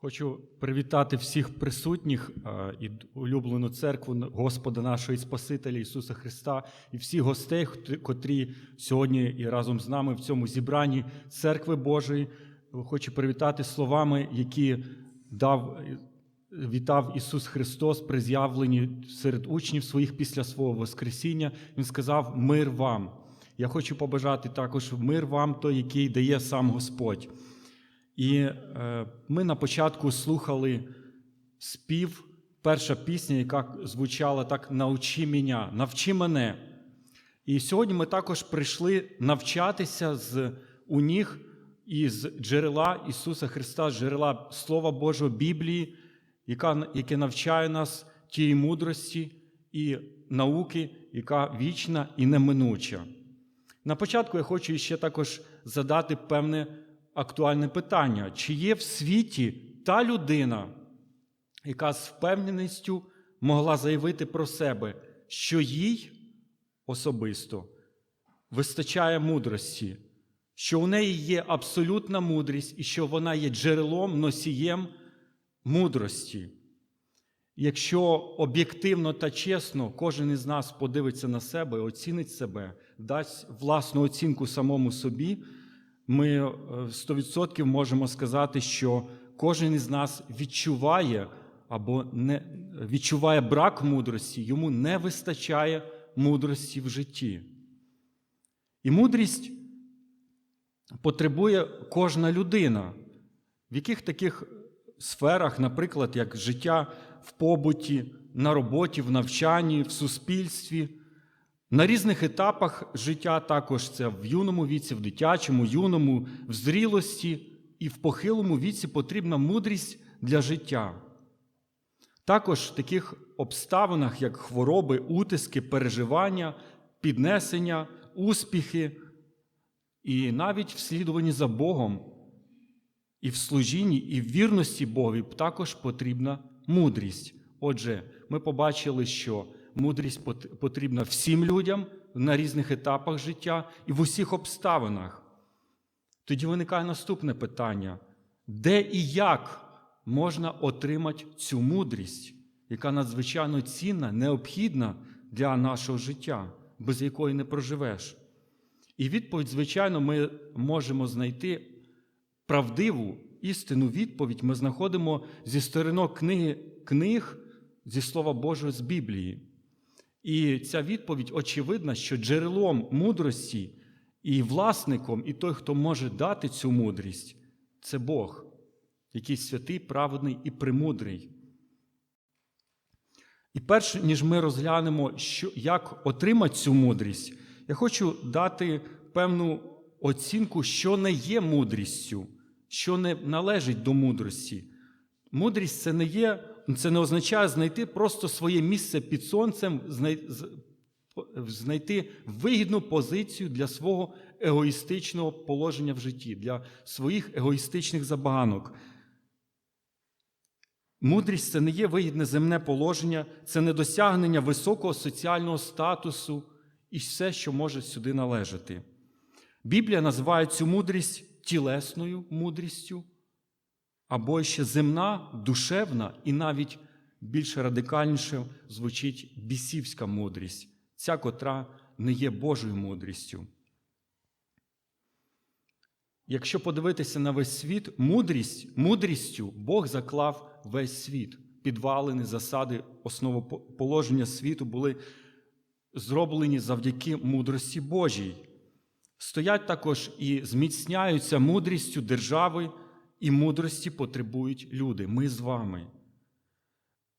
Хочу привітати всіх присутніх е, і улюблену церкву Господа нашого і Спасителя Ісуса Христа і всіх гостей, котрі сьогодні і разом з нами в цьому зібранні церкви Божої. Хочу привітати словами, які дав вітав Ісус Христос при з'явленні серед учнів своїх після свого Воскресіння. Він сказав: Мир вам. Я хочу побажати також мир вам, той, який дає сам Господь. І е, ми на початку слухали спів, перша пісня, яка звучала так Научи мене, навчи мене. І сьогодні ми також прийшли навчатися з у ніг із джерела Ісуса Христа, джерела Слова Божого Біблії, яка, яке навчає нас тієї мудрості і науки, яка вічна і неминуча. На початку я хочу ще також задати певне актуальне питання: чи є в світі та людина, яка з впевненістю могла заявити про себе, що їй особисто вистачає мудрості, що у неї є абсолютна мудрість і що вона є джерелом, носієм мудрості. Якщо об'єктивно та чесно кожен із нас подивиться на себе, оцінить себе, дасть власну оцінку самому собі, ми е, 100% можемо сказати, що кожен із нас відчуває або не відчуває брак мудрості, йому не вистачає мудрості в житті. І мудрість потребує кожна людина. В яких таких сферах, наприклад, як життя в побуті, на роботі, в навчанні, в суспільстві, на різних етапах життя також це в юному віці, в дитячому, юному, в зрілості і в похилому віці потрібна мудрість для життя. Також в таких обставинах, як хвороби, утиски, переживання, піднесення, успіхи, і навіть в слідуванні за Богом, і в служінні, і в вірності Богові також потрібна мудрість. Отже, ми побачили, що мудрість потрібна всім людям на різних етапах життя і в усіх обставинах. Тоді виникає наступне питання: де і як можна отримати цю мудрість, яка надзвичайно цінна, необхідна для нашого життя, без якої не проживеш? І відповідь, звичайно, ми можемо знайти правдиву істинну відповідь ми знаходимо зі сторінок книги, книг зі Слова Божого з Біблії. І ця відповідь очевидна, що джерелом мудрості і власником, і той, хто може дати цю мудрість, це Бог, який святий, праведний і премудрий. І перш ніж ми розглянемо, що, як отримати цю мудрість, я хочу дати певну оцінку, що не є мудрістю, що не належить до мудрості. Мудрість це не є, це не означає знайти просто своє місце під сонцем, знайти вигідну позицію для свого егоїстичного положення в житті, для своїх егоїстичних забаганок. Мудрість це не є вигідне земне положення, це не досягнення високого соціального статусу і все, що може сюди належати. Біблія називає цю мудрість тілесною мудрістю, або ще земна, душевна і навіть більш радикальніше звучить бісівська мудрість, ця котра не є Божою мудрістю. Якщо подивитися на весь світ, мудрість, мудрістю Бог заклав весь світ. Підвалини, засади, основоположення світу були зроблені завдяки мудрості Божій. Стоять також і зміцняються мудрістю держави, і мудрості потребують люди. Ми з вами.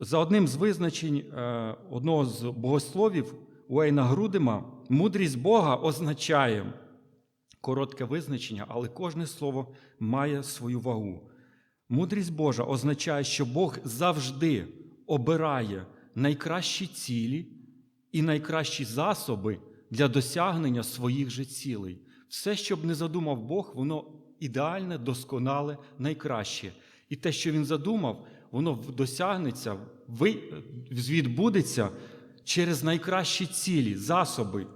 За одним з визначень е, одного з богословів Уейна Грудима, мудрість Бога означає коротке визначення, але кожне слово має свою вагу. Мудрість Божа означає, що Бог завжди обирає найкращі цілі і найкращі засоби для досягнення своїх же цілей. Все, що б не задумав Бог, воно ідеальне, досконале, найкраще. І те, що він задумав, воно досягнеться, відбудеться через найкращі цілі, засоби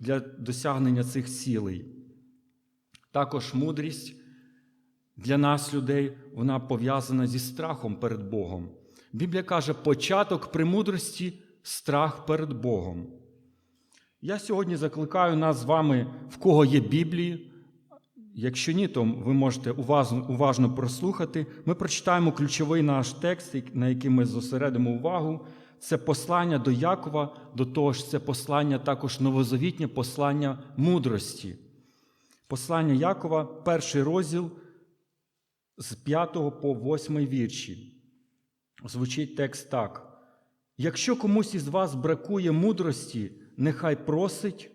для досягнення цих цілей. Також мудрість для нас, людей, вона пов'язана зі страхом перед Богом. Біблія каже, початок премудрості страх перед Богом. Я сьогодні закликаю нас з вами, в кого є Біблії. Якщо ні, то ви можете уважно, уважно прослухати. Ми прочитаємо ключовий наш текст, на який ми зосередимо увагу. Це послання до Якова, до того ж, це послання також новозавітнє послання мудрості. Послання Якова, перший розділ з 5 по 8 вірші. Звучить текст так. Якщо комусь із вас бракує мудрості, нехай просить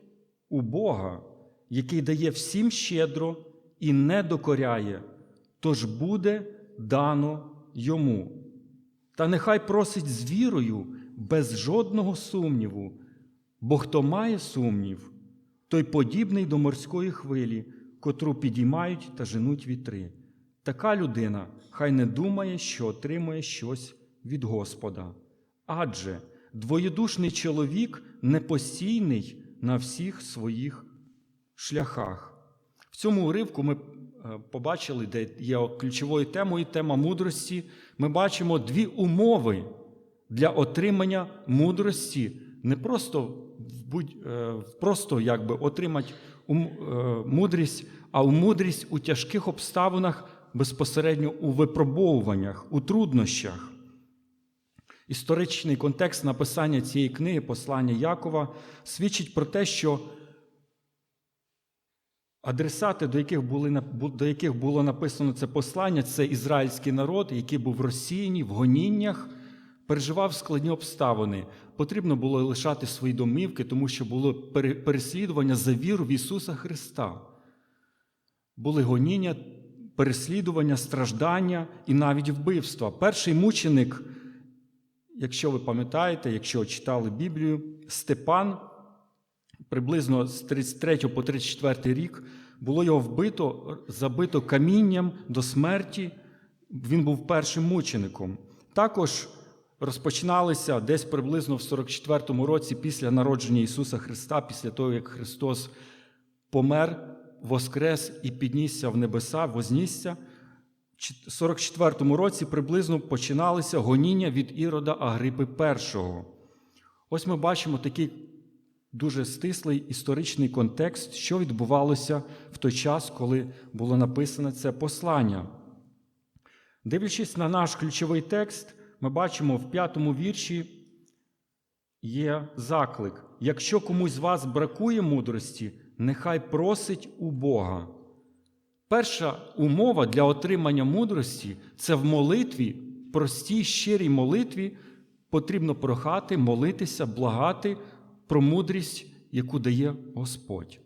у Бога, який дає всім щедро і не докоряє, тож буде дано йому. Та нехай просить з вірою, без жодного сумніву, бо хто має сумнів, той подібний до морської хвилі, котру підіймають та женуть вітри. Така людина хай не думає, що отримує щось від Господа. Адже двоєдушний чоловік непостійний на всіх своїх шляхах. В цьому уривку ми е, побачили, де є ключовою темою тема мудрості. Ми бачимо дві умови для отримання мудрості, не просто будь, е, просто якби отримати е, мудрість, а мудрість у тяжких обставинах безпосередньо у випробовуваннях, у труднощах. Історичний контекст написання цієї книги, послання Якова, свідчить про те, що адресати, до яких, були, до яких було написано це послання, це ізраїльський народ, який був розсіяний в гоніннях, переживав складні обставини. Потрібно було лишати свої домівки, тому що було переслідування за віру в Ісуса Христа. Були гоніння, переслідування, страждання і навіть вбивства. Перший мученик, якщо ви пам'ятаєте, якщо читали Біблію, Степан, приблизно з 33 по 34 рік, було його вбито, забито камінням до смерті. Він був першим мучеником. Також розпочиналися десь приблизно в 44-му році після народження Ісуса Христа, після того, як Христос помер, воскрес і піднісся в небеса, вознісся. В 44 році приблизно починалися гоніння від Ірода Агрипи І. Ось ми бачимо такий дуже стислий історичний контекст, що відбувалося в той час, коли було написане це послання. Дивлячись на наш ключовий текст, ми бачимо в п'ятому вірші є заклик: якщо комусь з вас бракує мудрості, нехай просить у Бога. Перша умова для отримання мудрості це в молитві, простій, щирій молитві потрібно прохати, молитися, благати про мудрість, яку дає Господь.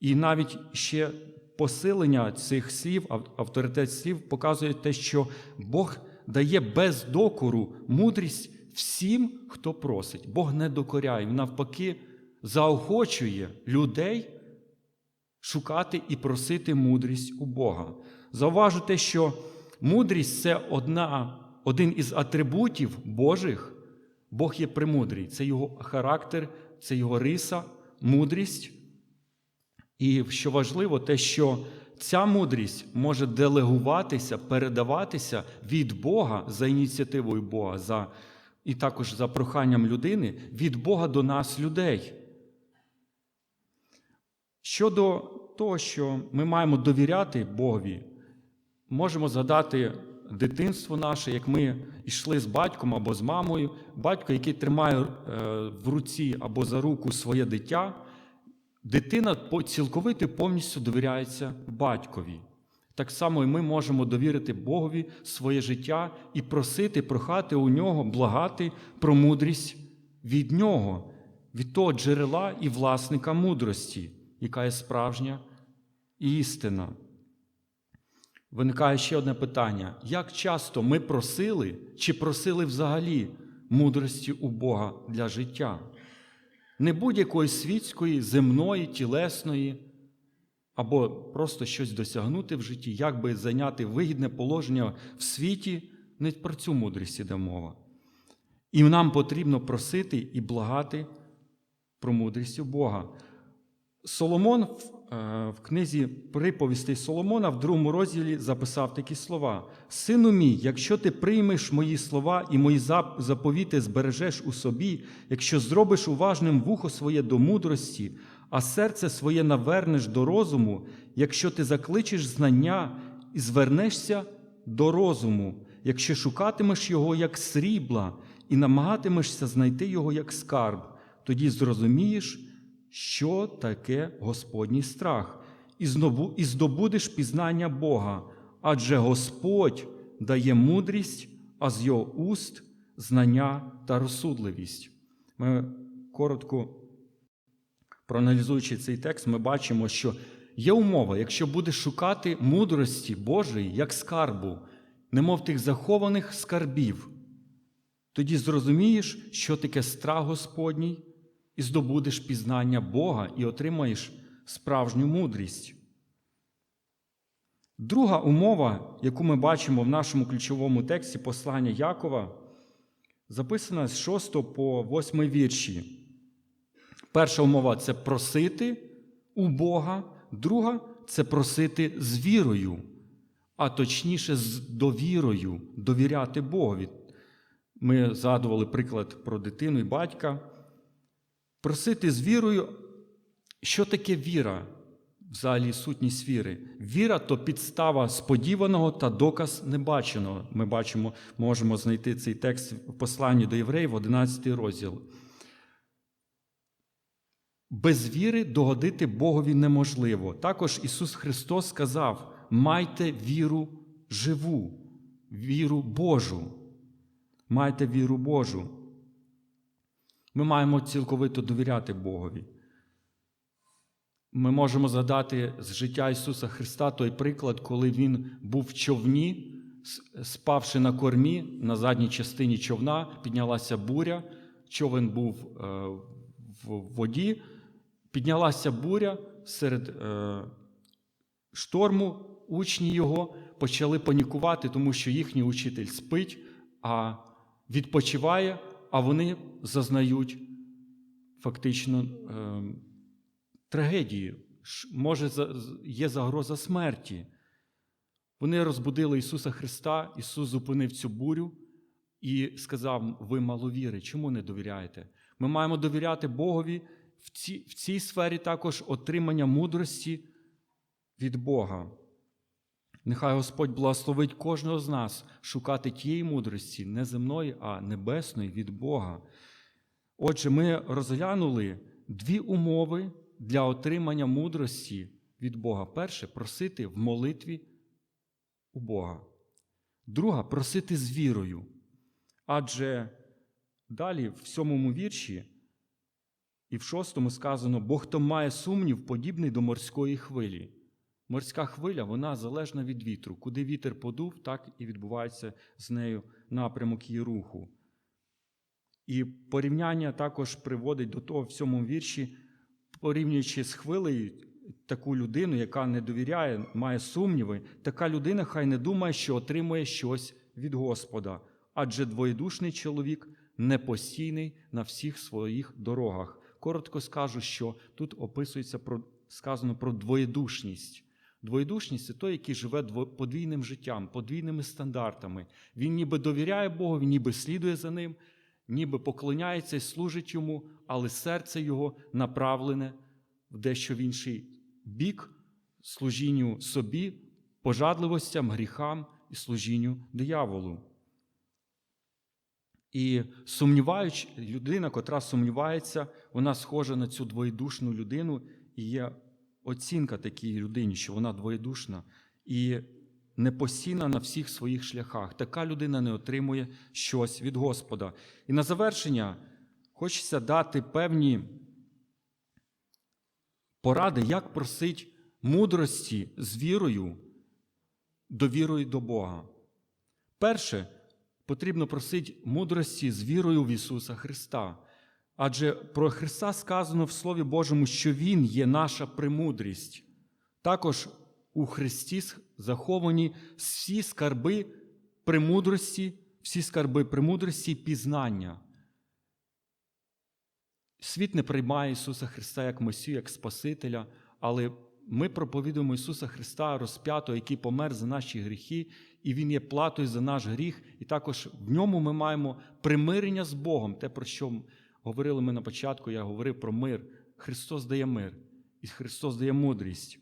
І навіть ще посилення цих слів, авторитет слів показує те, що Бог дає без докору мудрість всім, хто просить. Бог не докоряє, навпаки, заохочує людей шукати і просити мудрість у Бога. Зауважу те, що мудрість це одна, один із атрибутів Божих. Бог є премудрий. Це його характер, це його риса, мудрість. І що важливо, те, що ця мудрість може делегуватися, передаватися від Бога за ініціативою Бога, за, і також за проханням людини, від Бога до нас, людей. Щодо того, що ми маємо довіряти Богові, можемо згадати дитинство наше, як ми йшли з батьком або з мамою, батько, який тримає е, в руці або за руку своє дитя, дитина цілковито повністю довіряється батькові. Так само і ми можемо довірити Богові своє життя і просити, прохати у нього, благати про мудрість від нього, від того джерела і власника мудрості, яка є справжня і істина. Виникає ще одне питання: як часто ми просили чи просили взагалі мудрості у Бога для життя? Не будь-якої світської, земної, тілесної, або просто щось досягнути в житті, як би зайняти вигідне положення в світі, не про цю мудрість іде мова. І нам потрібно просити і благати про мудрість у Бога. Соломон в в книзі приповістей Соломона в другому розділі записав такі слова: Сину мій, якщо ти приймеш мої слова і мої заповіти збережеш у собі, якщо зробиш уважним вухо своє до мудрості, а серце своє навернеш до розуму, якщо ти закличеш знання і звернешся до розуму, якщо шукатимеш його як срібла і намагатимешся знайти його як скарб, тоді зрозумієш, що таке Господній страх, і здобудеш пізнання Бога, адже Господь дає мудрість, а з його уст знання та розсудливість. Ми коротко проаналізуючи цей текст, ми бачимо, що є умова, якщо будеш шукати мудрості Божої як скарбу, немов тих захованих скарбів, тоді зрозумієш, що таке страх Господній, і здобудеш пізнання Бога і отримаєш справжню мудрість. Друга умова, яку ми бачимо в нашому ключовому тексті послання Якова, записана з 6 по 8 вірші. Перша умова це просити у Бога, друга це просити з вірою, а точніше, з довірою, довіряти Богові. Ми згадували приклад про дитину і батька. Просити з вірою, що таке віра, взагалі сутність віри. Віра то підстава сподіваного та доказ небаченого. Ми бачимо, можемо знайти цей текст в посланні до євреїв, 11 розділ. Без віри догодити Богові неможливо. Також Ісус Христос сказав: майте віру живу, віру Божу. Майте віру Божу. Ми маємо цілковито довіряти Богові. Ми можемо згадати з життя Ісуса Христа той приклад, коли Він був в човні, спавши на кормі, на задній частині човна, піднялася буря, човен був е, в воді, піднялася буря серед е, шторму, учні його почали панікувати, тому що їхній учитель спить, а відпочиває, а вони зазнають фактично е, трагедії. Може, є загроза смерті. Вони розбудили Ісуса Христа, Ісус зупинив цю бурю і сказав: Ви маловіри, чому не довіряєте? Ми маємо довіряти Богові в цій, в цій сфері також отримання мудрості від Бога. Нехай Господь благословить кожного з нас шукати тієї мудрості, не земної, а небесної від Бога. Отже, ми розглянули дві умови для отримання мудрості від Бога. Перше просити в молитві у Бога. Друга просити з вірою. Адже далі, в сьомому вірші і в шостому сказано: Бо хто має сумнів, подібний до морської хвилі. Морська хвиля, вона залежна від вітру. Куди вітер подув, так і відбувається з нею напрямок її руху. І порівняння також приводить до того в цьому вірші, порівнюючи з хвилею таку людину, яка не довіряє, має сумніви, така людина хай не думає, що отримує щось від Господа, адже двоєдушний чоловік непостійний на всіх своїх дорогах. Коротко скажу, що тут описується про сказано про двоєдушність. Двоєдушність це той, який живе подвійним життям, подвійними стандартами. Він ніби довіряє Богу, він ніби слідує за ним, ніби поклоняється і служить йому, але серце його направлене в дещо в інший бік служінню собі, пожадливостям, гріхам і служінню дияволу. І сумніваючи, людина, котра сумнівається, вона схожа на цю двоєдушну людину, і є оцінка такій людині, що вона двоєдушна і непостійна на всіх своїх шляхах. Така людина не отримує щось від Господа. І на завершення хочеться дати певні поради, як просить мудрості з вірою, довірою до Бога. Перше, потрібно просити мудрості з вірою в Ісуса Христа. Адже про Христа сказано в Слові Божому, що Він є наша премудрість. Також у Христі заховані всі скарби премудрості, всі скарби премудрості і пізнання. Світ не приймає Ісуса Христа як Месію, як Спасителя, але ми проповідуємо Ісуса Христа розп'ятого, який помер за наші гріхи, і Він є платою за наш гріх. І також в ньому ми маємо примирення з Богом. Те, про що говорили ми на початку, я говорив про мир. Христос дає мир, і Христос дає мудрість.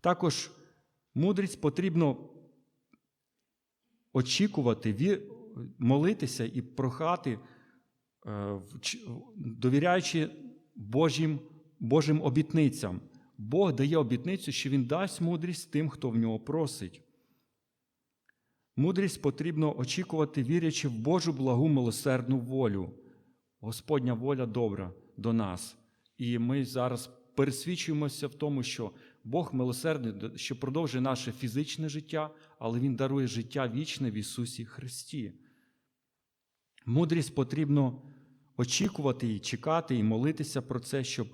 Також мудрість потрібно очікувати, молитися і прохати, е, довіряючи Божим, Божим обітницям. Бог дає обітницю, що Він дасть мудрість тим, хто в нього просить. Мудрість потрібно очікувати, вірячи в Божу благу милосердну волю. Господня воля добра до нас. І ми зараз пересвідчуємося в тому, що Бог милосердний, що продовжує наше фізичне життя, але Він дарує життя вічне в Ісусі Христі. Мудрість потрібно очікувати і чекати, і молитися про це, щоб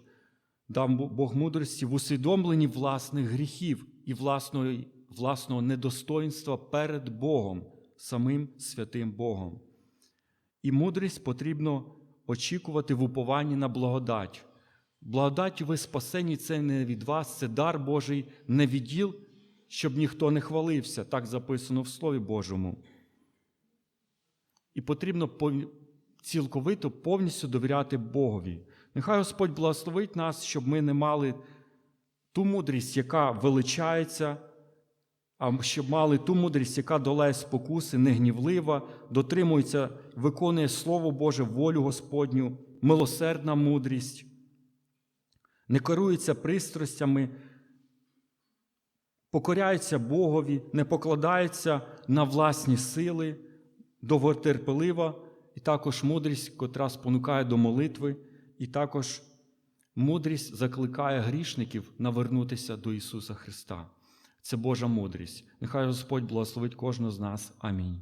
дав Бог мудрості в усвідомленні власних гріхів і власного, власного недостоинства перед Богом, самим святим Богом. І мудрість потрібно очікувати в упованні на благодать. Благодаттю ви спасені це не від вас, це дар Божий, не відділ, щоб ніхто не хвалився, так записано в Слові Божому. І потрібно цілковито повністю довіряти Богові. Нехай Господь благословить нас, щоб ми не мали ту мудрість, яка величається, а щоб мали ту мудрість, яка долає спокуси, негнівлива, дотримується, виконує Слово Боже, волю Господню, милосердна мудрість, не керується пристрастями, покоряється Богові, не покладається на власні сили, довготерпелива, і також мудрість, котра спонукає до молитви, і також мудрість закликає грішників навернутися до Ісуса Христа. Це Божа мудрість. Нехай Господь благословить кожного з нас. Амінь.